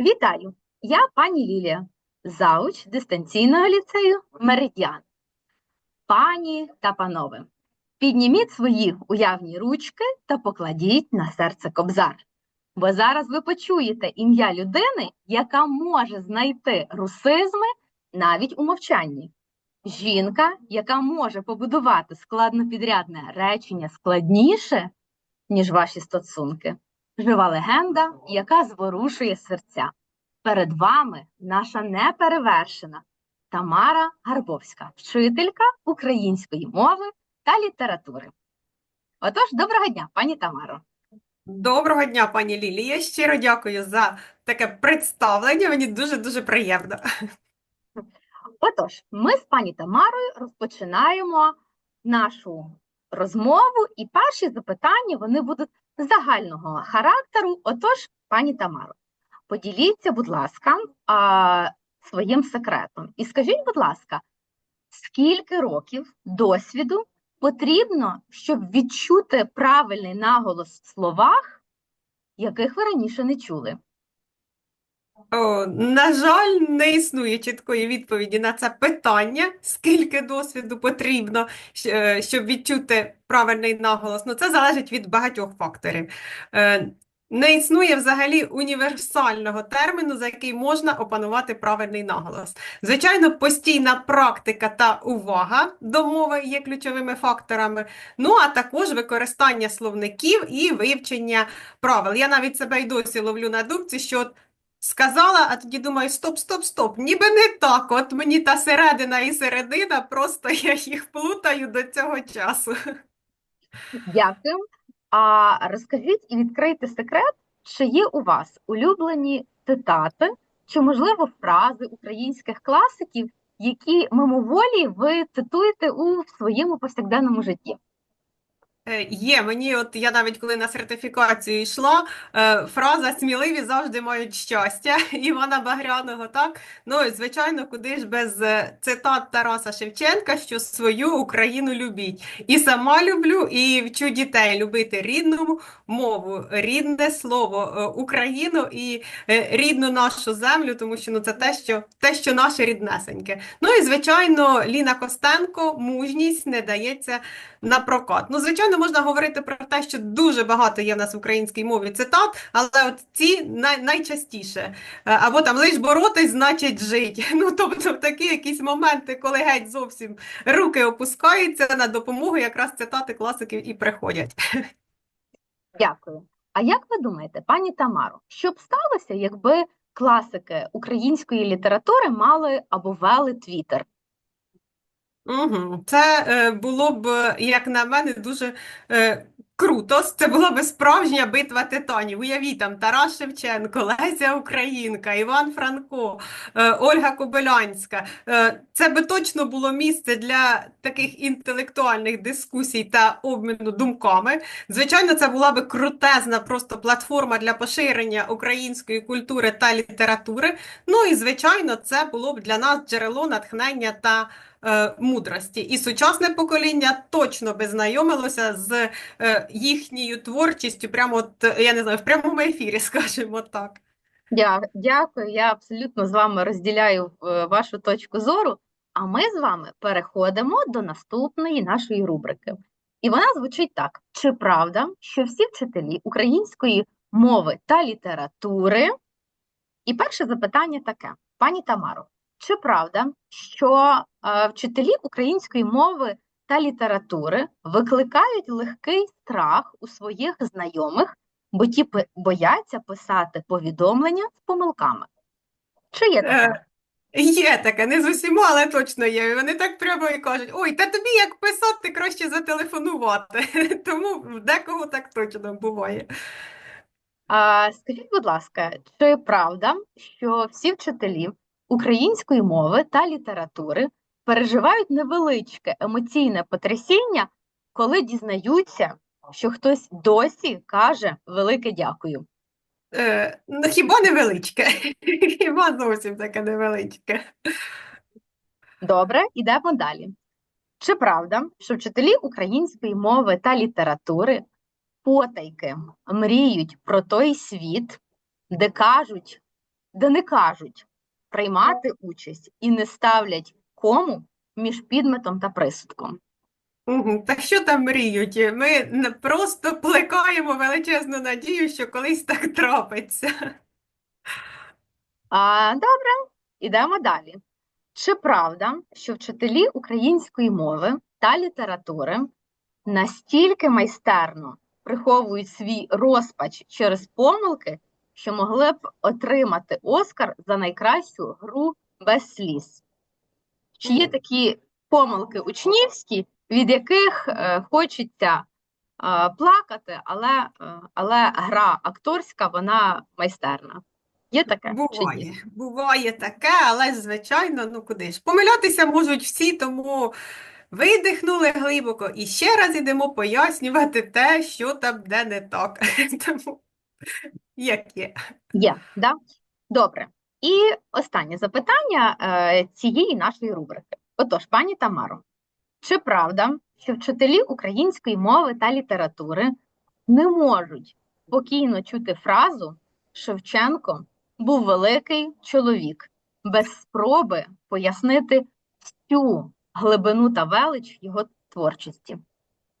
Вітаю! Я пані Лілія, зауч дистанційного ліцею Меридіан. Пані та панове, підніміть свої уявні ручки та покладіть на серце кобзар. Бо зараз ви почуєте ім'я людини, яка може знайти русизми навіть у мовчанні. Жінка, яка може побудувати складнопідрядне речення складніше, ніж ваші стосунки. Жива легенда, яка зворушує серця. Перед вами наша неперевершена Тамара Гарбовська, вчителька української мови та літератури. Отож, доброго дня, пані Тамаро. Доброго дня, пані Лілі. Я щиро дякую за таке представлення. Мені дуже-дуже приємно. Отож, ми з пані Тамарою розпочинаємо нашу розмову, і перші запитання вони будуть загального характеру. Отож, пані Тамаро, поділіться, будь ласка, своїм секретом. І скажіть, будь ласка, скільки років досвіду потрібно, щоб відчути правильний наголос в словах, яких ви раніше не чули? На жаль, не існує чіткої відповіді на це питання, скільки досвіду потрібно, е, щоб відчути правильний наголос. Ну, це залежить від багатьох факторів. Е, Не існує взагалі універсального терміну, за який можна опанувати правильний наголос. Звичайно, постійна практика та увага до мови є ключовими факторами, ну а також використання словників і вивчення правил. Я навіть себе й досі ловлю на думці, що сказала, а тоді думаю, стоп, стоп, стоп, ніби не так. От мені та середина і середина, просто я їх плутаю до цього часу. Дякую. А розкажіть і відкрийте секрет, чи є у вас улюблені цитати, чи, можливо, фрази українських класиків, які мимоволі ви цитуєте у своєму повсякденному житті? Е, Є, мені от я навіть коли на сертифікацію йшла, е, фраза сміливі завжди мають щастя Івана Багряного, так? Ну, і, звичайно, куди ж без е, цитат Тараса Шевченка, що свою Україну любіть. І сама люблю, і вчу дітей любити рідну мову, рідне слово, Україну і рідну нашу землю, тому що ну, це те, що, те, що наше ріднесеньке. Ну і, звичайно, Ліна Костенко, мужність не дається на прокат. Ну, звичайно, можна говорити про те, що дуже багато є в нас в українській мові цитат, але от ці най найчастіше. Е, Або там лиш боротись, значить жить. Ну, тобто такі якісь моменти, коли геть зовсім руки опускаються на допомогу, якраз цитати класиків і приходять. Дякую. А як ви думаєте, пані Тамаро, що б сталося, якби класики української літератури мали або вели Твіттер? Угу. Це е, було б, як на мене, дуже е, круто. Це була б справжня битва титанів. Уявіть, там Тарас Шевченко, Леся Українка, Іван Франко, е, Ольга Кобилянська. Це би точно було місце для таких інтелектуальних дискусій та обміну думками. Звичайно, це була би крутезна просто платформа для поширення української культури та літератури. Ну і звичайно, це було б для нас джерело натхнення та е, мудрості. І сучасне покоління точно би знайомилося з е, їхньою творчістю, прямо от, я не знаю, в прямому ефірі, скажімо так. Дя- Дякую, я абсолютно з вами розділяю е, вашу точку зору. А ми з вами переходимо до наступної нашої рубрики. І вона звучить так: чи правда, що всі вчителі української мови та літератури? І перше запитання таке: пані Тамаро, чи правда, що е, вчителі української мови та літератури викликають легкий страх у своїх знайомих, бо ті бояться писати повідомлення з помилками? Чи є таке? Е, Є таке, не з усіма, але точно є. І Вони так прямо і кажуть: ой, та тобі як писати, краще зателефонувати. Тому в декого так точно буває. А, скажіть, будь ласка, чи правда, що всі вчителі української мови та літератури переживають невеличке емоційне потрясіння, коли дізнаються, що хтось досі каже велике дякую? Е, ну, хіба невеличке? Хіба зовсім таке невеличке? Добре, ідемо далі. Чи правда, що вчителі української мови та літератури потайки мріють про той світ, де кажуть, де не кажуть приймати участь і не ставлять кому між підметом та присудком. Угу. Так що там мріють? Ми просто плекаємо величезну надію, що колись так трапиться. А, добре, ідемо далі. Чи правда, що вчителі української мови та літератури настільки майстерно приховують свій розпач через помилки, що могли б отримати Оскар за найкращу гру без сліз? Чи є такі помилки учнівські, від яких е, хочеться е, плакати, але, е, але гра акторська, вона майстерна? Є таке? Буває, буває таке, але звичайно, ну куди ж? Помилятися можуть всі, тому видихнули глибоко і ще раз ідемо пояснювати те, що там де не так. Тому як є. Є, да? Добре. І останнє запитання е, цієї нашої рубрики. Отож, пані Тамаро, чи правда, що вчителі української мови та літератури не можуть спокійно чути фразу Шевченко був великий чоловік, без спроби пояснити всю глибину та велич його творчості?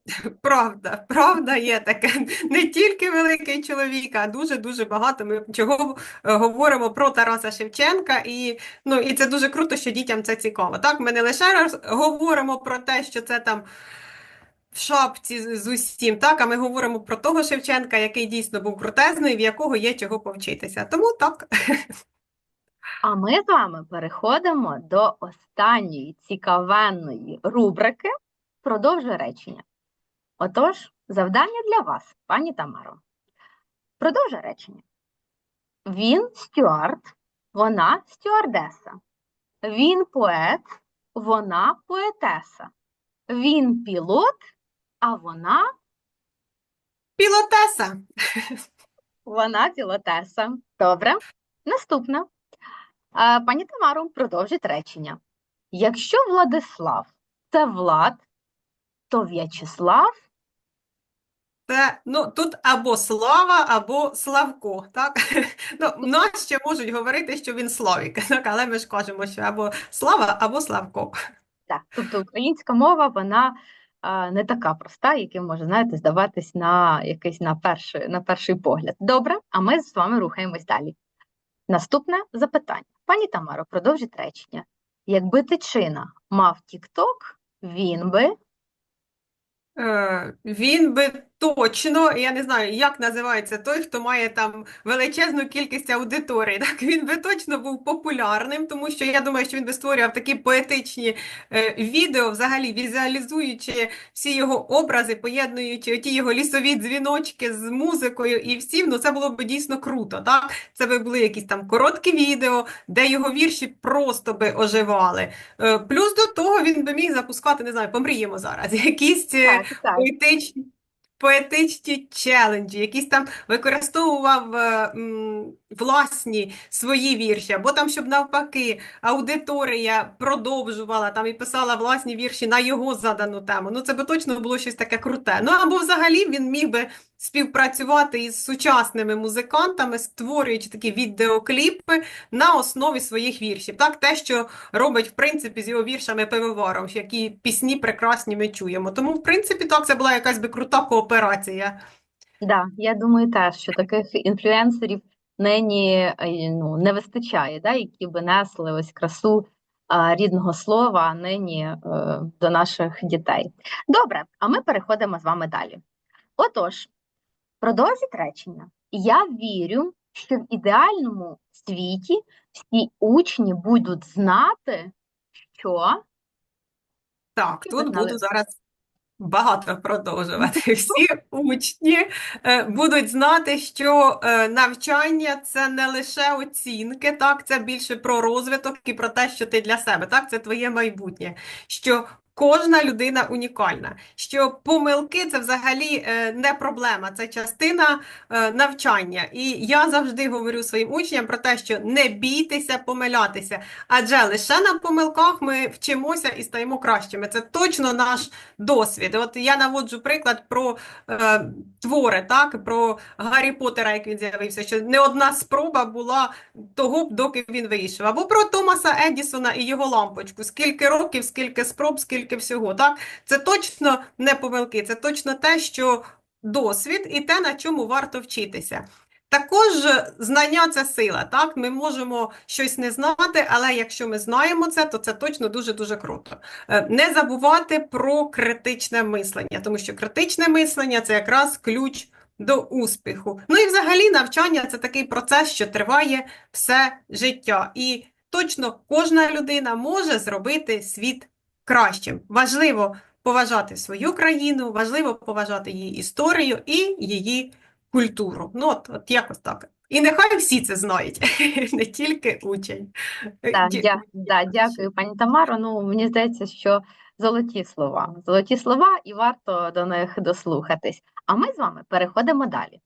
Правда, правда є таке. Не тільки великий чоловік, а дуже-дуже багато ми чого е, говоримо про Тараса Шевченка, і, ну, і це дуже круто, що дітям це цікаво. Так, ми не лише раз говоримо про те, що це там в шапці з усім, так, а ми говоримо про того Шевченка, який дійсно був крутезний, в якого є чого повчитися. Тому так. А ми з вами переходимо до останньої цікавенної рубрики «Продовжуй речення». Отож, завдання для вас, пані Тамаро. Продовжуй речення. Він стюард, вона стюардеса. Він поет, вона поетеса. Він пілот, а вона Пілотеса. вона пілотеса. Добре. Наступне. А, Пані Тамаро, продовжить речення. Якщо Владислав це Влад, то В'ячеслав Це, ну, тут або Слава, або Славко, так? Ну, в нас ще можуть говорити, що він Славік, так? Але ми ж кажемо, що або Слава, або Славко. Так, тобто українська мова, вона а, не така проста, яким може, знаєте, здаватись на якийсь на перший, на перший погляд. Добре, а ми з вами рухаємось далі. Наступне запитання. Пані Тамаро, продовжіть речення. Якби Тичина мав Тік-Ток, він би Е, Він би точно, я не знаю, як називається той, хто має там величезну кількість аудиторії. Так він би точно був популярним, тому що я думаю, що він би створював такі поетичні е, відео, взагалі візуалізуючи всі його образи, поєднуючи ті його лісові дзвіночки з музикою і всім. Ну це було б дійсно круто. Так, це би були якісь там короткі відео, де його вірші просто би оживали. Е, Плюс до того він би міг запускати, не знаю, помріємо зараз, якісь. е, так, так. поетичні, поетичні челенджі, якісь там використовував е, м, власні свої вірші, або там, щоб навпаки, аудиторія продовжувала там і писала власні вірші на його задану тему. Ну, це би точно було щось таке круте. Ну, або взагалі він міг би співпрацювати із сучасними музикантами, створюючи такі відеокліпи на основі своїх віршів. Так, те, що робить, в принципі, з його віршами пивоваром, які пісні прекрасні ми чуємо. Тому, в принципі, так, це була якась би крута кооперація. Да, я думаю теж, що таких інфлюенсерів нині е, ну, не вистачає, да, які би несли ось красу а, рідного слова нині е, до наших дітей. Добре, а ми переходимо з вами далі. Отож, продовжіть речення. Я вірю, що в ідеальному світі всі учні будуть знати, що Так, тут буду зараз багато продовжувати. Всі учні е, будуть знати, що е, навчання це не лише оцінки, так, це більше про розвиток і про те, що ти для себе, так, це твоє майбутнє. Що кожна людина унікальна, що помилки це взагалі е, не проблема, це частина е, навчання. І я завжди говорю своїм учням про те, що не бійтеся помилятися, адже лише на помилках ми вчимося і стаємо кращими. Це точно наш досвід. От я наводжу приклад про е, твори, так, про Гаррі Поттера, як він з'явився, що не одна спроба була того, доки він вийшов. Або про Томаса Едісона і його лампочку. Скільки років, скільки спроб, скільки всього. Так? Це точно не помилки, це точно те, що досвід і те, на чому варто вчитися. Також знання це сила. Так? Ми можемо щось не знати, але якщо ми знаємо це, то це точно дуже-дуже круто. Е, Не забувати про критичне мислення, тому що критичне мислення це якраз ключ до успіху. Ну і взагалі навчання це такий процес, що триває все життя. І точно кожна людина може зробити світ кращим. Важливо поважати свою країну, важливо поважати її історію і її культуру. Ну, от, от якось так. І нехай всі це знають, не тільки учень. Так, Ді- дя, да, дякую, пані Тамаро. Ну, мені здається, що золоті слова. Золоті слова, і варто до них дослухатись. А ми з вами переходимо далі.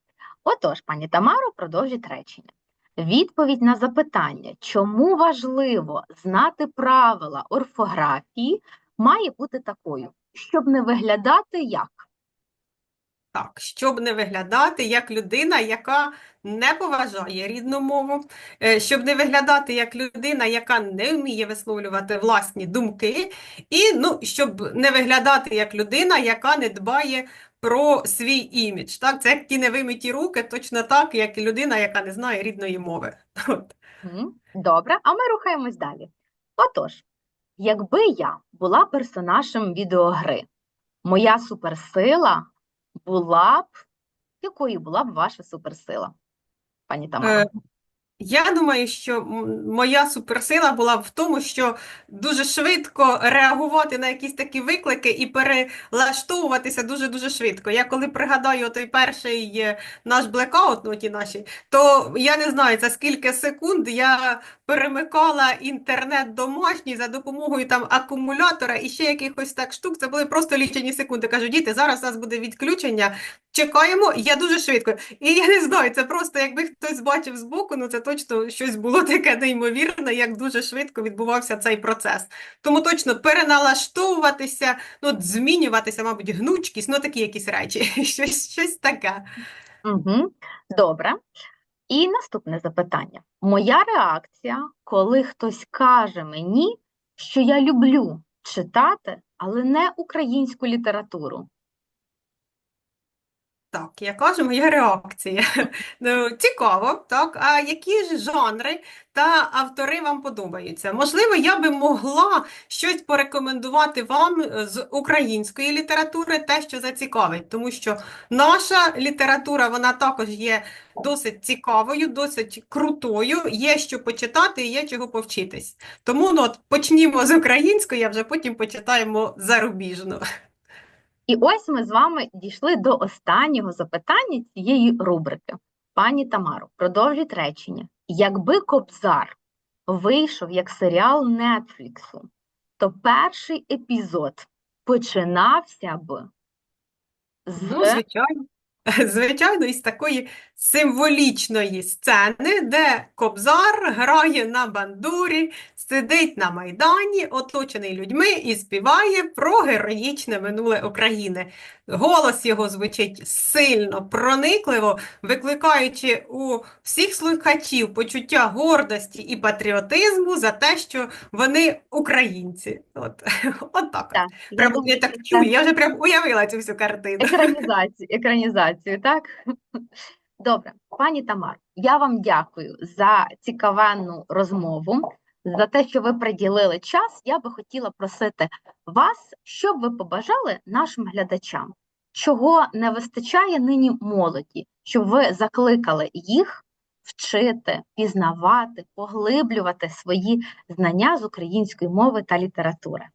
Отож, пані Тамаро, продовжіть речення. Відповідь на запитання, чому важливо знати правила орфографії, має бути такою, щоб не виглядати як. Так, щоб не виглядати як людина, яка не поважає рідну мову, е, щоб не виглядати як людина, яка не вміє висловлювати власні думки, і ну, щоб не виглядати як людина, яка не дбає про свій імідж. Так, це як ті невимиті руки, точно так, як і людина, яка не знає рідної мови. Добре, а ми рухаємось далі. Отож, якби я була персонажем відеогри, моя суперсила була б. Якою була б ваша суперсила, пані Тамара? Я думаю, що моя суперсила була в тому, що дуже швидко реагувати на якісь такі виклики і перелаштовуватися дуже-дуже швидко. Я коли пригадаю той перший е, наш блекаут, ну ті наші, то я не знаю, за скільки секунд я перемикала інтернет домашній за допомогою там акумулятора і ще якихось так штук. Це були просто лічені секунди. Кажу, діти, зараз у нас буде відключення. Чекаємо, я дуже швидко. І я не знаю, це просто якби хтось бачив збоку, ну це точно щось було таке неймовірне, як дуже швидко відбувався цей процес. Тому точно переналаштовуватися, ну, змінюватися, мабуть, гнучкість, ну такі якісь речі, щось, щось таке. Угу. Добре. І наступне запитання. Моя реакція, коли хтось каже мені, що я люблю читати, але не українську літературу. Так, яка ж моя реакція? Ну, цікаво, так. А які ж жанри та автори вам подобаються? Можливо, я би могла щось порекомендувати вам е, з української літератури, те, що зацікавить, тому що наша література, вона також є досить цікавою, досить крутою, є що почитати і є чого повчитись. Тому ну, от, почнімо з української, а вже потім почитаємо зарубіжну. І ось ми з вами дійшли до останнього запитання цієї рубрики. Пані Тамаро, продовжіть речення. Якби Кобзар вийшов як серіал Нетфліксу, то перший епізод починався б Ну, звичайно. Звичайно, із такої символічної сцени, де Кобзар грає на бандурі, сидить на Майдані, оточений людьми і співає про героїчне минуле України. Голос його звучить сильно, проникливо, викликаючи у всіх слухачів почуття гордості і патріотизму за те, що вони українці. От, от так. Так, я я так чую, я вже прям уявила цю всю картину. Екранізацію, екранізацію, так? Добре, пані Тамар, я вам дякую за цікавенну розмову, за те, що ви приділили час. Я би хотіла просити вас, щоб ви побажали нашим глядачам, чого не вистачає нині молоді, щоб ви закликали їх вчити, пізнавати, поглиблювати свої знання з української мови та літератури.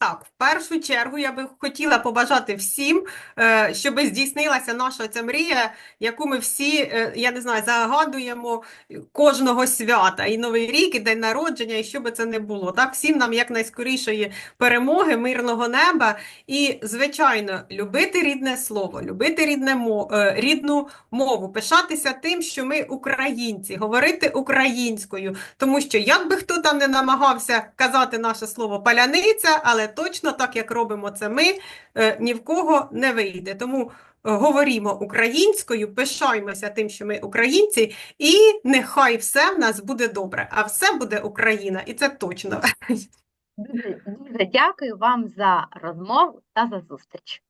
Так, в першу чергу я би хотіла побажати всім, е, щоб здійснилася наша ця мрія, яку ми всі, е, я не знаю, загадуємо кожного свята, і Новий рік, і день народження, і що би це не було. Так, всім нам якнайскорішої перемоги, мирного неба. І, звичайно, любити рідне слово, любити рідне мо- е, рідну мову, пишатися тим, що ми українці, говорити українською, тому що як би хто там не намагався казати наше слово паляниця, але точно так, як робимо це ми, е, ні в кого не вийде. Тому е, говоримо українською, пишаємося тим, що ми українці, і нехай все в нас буде добре, а все буде Україна, і це точно. Дуже, дуже дякую вам за розмову та за зустріч.